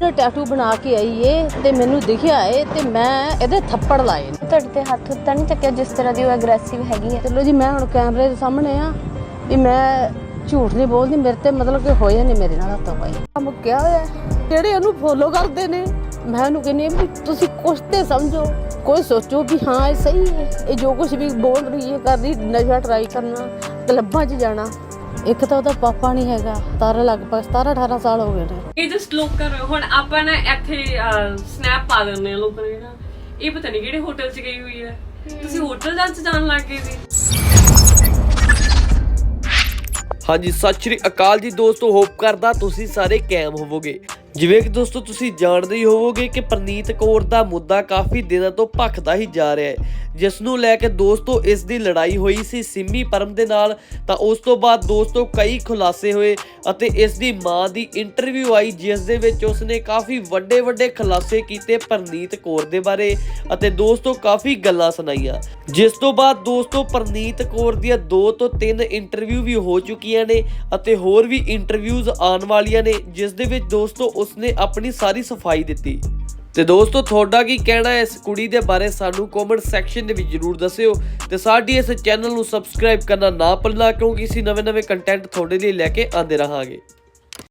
Tattoo ਬਣਾ ਕੇ ਆਈ ਏ ਤੇ ਮੈਨੂੰ ਦਿਖਿਆ ਏ ਤੇ ਮੈਂ ਇਹਦੇ ਥੱਪੜ ਲਾਏ ਨੇ। ਤੁਹਾਡੇ ਤੇ ਹੱਥ ਉੱਤਾ ਨਹੀਂ ਚੱਕਿਆ ਜਿਸ ਤਰ੍ਹਾਂ ਦੀ ਉਹ ਐਗਰੈਸਿਵ ਹੈਗੀ ਹੈ? ਚਲੋ ਜੀ ਮੈਂ ਹੁਣ ਕੈਮਰੇ ਦੇ ਸਾਹਮਣੇ ਆ ਵੀ ਮੈਂ ਝੂਠ ਨਹੀਂ ਬੋਲਦੀ ਮੇਰੇ ਤੇ ਮਤਲਬ ਕਿ ਹੋਇਆ ਨਹੀਂ ਮੇਰੇ ਨਾਲ ਹੱਥੋਂ ਪਾਈ ਕੰਮ ਕਿਹਾ ਹੋਇਆ। ਜਿਹੜੇ ਉਹਨੂੰ ਫੋਲੋ ਕਰਦੇ ਨੇ? ਮੈਂ ਉਹਨੂੰ ਕਹਿੰਦੀ ਵੀ ਤੁਸੀਂ ਕੁਛ ਤੇ ਸਮਝੋ ਕੋਈ ਸੋਚੋ ਵੀ ਹਾਂ ਇਹ ਸਹੀ ਹੈ। ਇਹ ਜੋ ਕੁਝ ਵੀ ਬੋਲ ਰਹੀ ਹੈ ਕਰ ਰਹੀ ਨਸ਼ਾ ਟਰਾਈ ਕਰਨਾ ਕਲੱਬਾਂ 'ਚ ਜਾਣਾ। ਇੱਕ ਤਾਂ ਉਹਦਾ ਪਾਪਾ ਨਹੀਂ ਹੈਗਾ ਤਾਰਾ ਲਗਭਗ 17 18 ਸਾਲ ਹੋ ਗਏ ਨੇ। ਇਹ ਜਸਟ ਲੋਕਰ ਹੁਣ ਆਪਾਂ ਨਾ ਇੱਥੇ ਸਨੈਪ ਪਾ ਦਿੰਦੇ ਆ ਲੋਕਾਂ ਨਾ। ਇਹ ਪਤਾ ਨਹੀਂ ਕਿਹੜੇ ਹੋਟਲ 'ਚ ਗਈ ਹੋਈ ਹੈ। ਤੁਸੀਂ ਹੋਟਲ ਜਾਂ 'ਚ ਜਾਣ ਲੱਗ ਗਏ ਸੀ ਹਾਂਜੀ ਸਤਿ ਸ਼੍ਰੀ ਅਕਾਲ ਜੀ ਦੋਸਤੋ ਹੋਪ ਕਰਦਾ ਤੁਸੀਂ ਸਾਰੇ ਕਾਇਮ ਹੋਵੋਗੇ। ਜਿਵੇਂ ਕਿ ਦੋਸਤੋ ਤੁਸੀਂ ਜਾਣਦੇ ਹੀ ਹੋਵੋਗੇ ਕਿ ਪ੍ਰਨੀਤ ਕੌਰ ਦਾ ਮੁੱਦਾ ਕਾਫੀ ਦਿਨਾਂ ਤੋਂ ਭਖਦਾ ਹੀ ਜਾ ਰਿਹਾ ਹੈ। ਜਿਸ ਨੂੰ ਲੈ ਕੇ ਦੋਸਤੋ ਇਸ ਦੀ ਲੜਾਈ ਹੋਈ ਸੀ ਸਿੰਮੀ ਪਰਮ ਦੇ ਨਾਲ, ਤਾਂ ਉਸ ਤੋਂ ਬਾਅਦ ਦੋਸਤੋ ਕਈ ਖੁਲਾਸੇ ਹੋਏ ਅਤੇ ਇਸ ਦੀ ਮਾਂ ਦੀ ਇੰਟਰਵਿਊ ਆਈ, ਜਿਸ ਦੇ ਵਿੱਚ ਉਸਨੇ ਕਾਫੀ ਵੱਡੇ ਵੱਡੇ ਖੁਲਾਸੇ ਕੀਤੇ ਪ੍ਰਨੀਤ ਕੌਰ ਦੇ ਬਾਰੇ ਅਤੇ ਦੋਸਤੋ ਕਾਫੀ ਗੱਲਾਂ ਸੁਣਾਈਆਂ। ਜਿਸ ਤੋਂ ਬਾਅਦ ਦੋਸਤੋ ਪ੍ਰਨੀਤ ਕੌਰ ਦੀਆਂ ਦੋ ਤੋਂ ਤਿੰਨ ਇੰਟਰਵਿਊ ਵੀ ਹੋ ਚੁੱਕੀਆਂ ਨੇ ਅਤੇ ਹੋਰ ਵੀ ਇੰਟਰਵਿਊਜ਼ ਆਉਣ ਵਾਲੀਆਂ ਨੇ, ਜਿਸ ਦੇ ਵਿੱਚ ਦੋਸਤੋ ਉਸਨੇ ਆਪਣੀ ਸਾਰੀ ਸਫ਼ਾਈ ਦਿੱਤੀ। ਤੇ ਦੋਸਤੋ, ਤੁਹਾਡਾ ਕੀ ਕਹਿਣਾ ਹੈ? ਇਸ ਕੁੜੀ ਦੇ ਬਾਰੇ ਸਾਨੂੰ ਕਮੈਂਟ ਸੈਕਸ਼ਨ ਦੇ ਵਿੱਚ ਜਰੂਰ ਦੱਸਿਓ। ਤੇ ਸਾਡੀ ਇਸ ਚੈਨਲ ਨੂੰ ਸਬਸਕ੍ਰਾਈਬ ਕਰਨਾ ਨਾ ਭੁੱਲਣਾ, ਕਿਉਂਕਿ ਅਸੀਂ ਨਵੇਂ-ਨਵੇਂ ਕੰਟੈਂਟ ਤੁਹਾਡੇ ਲਈ ਲੈ ਕੇ ਆਉਂਦੇ ਰਹਾਂਗੇ।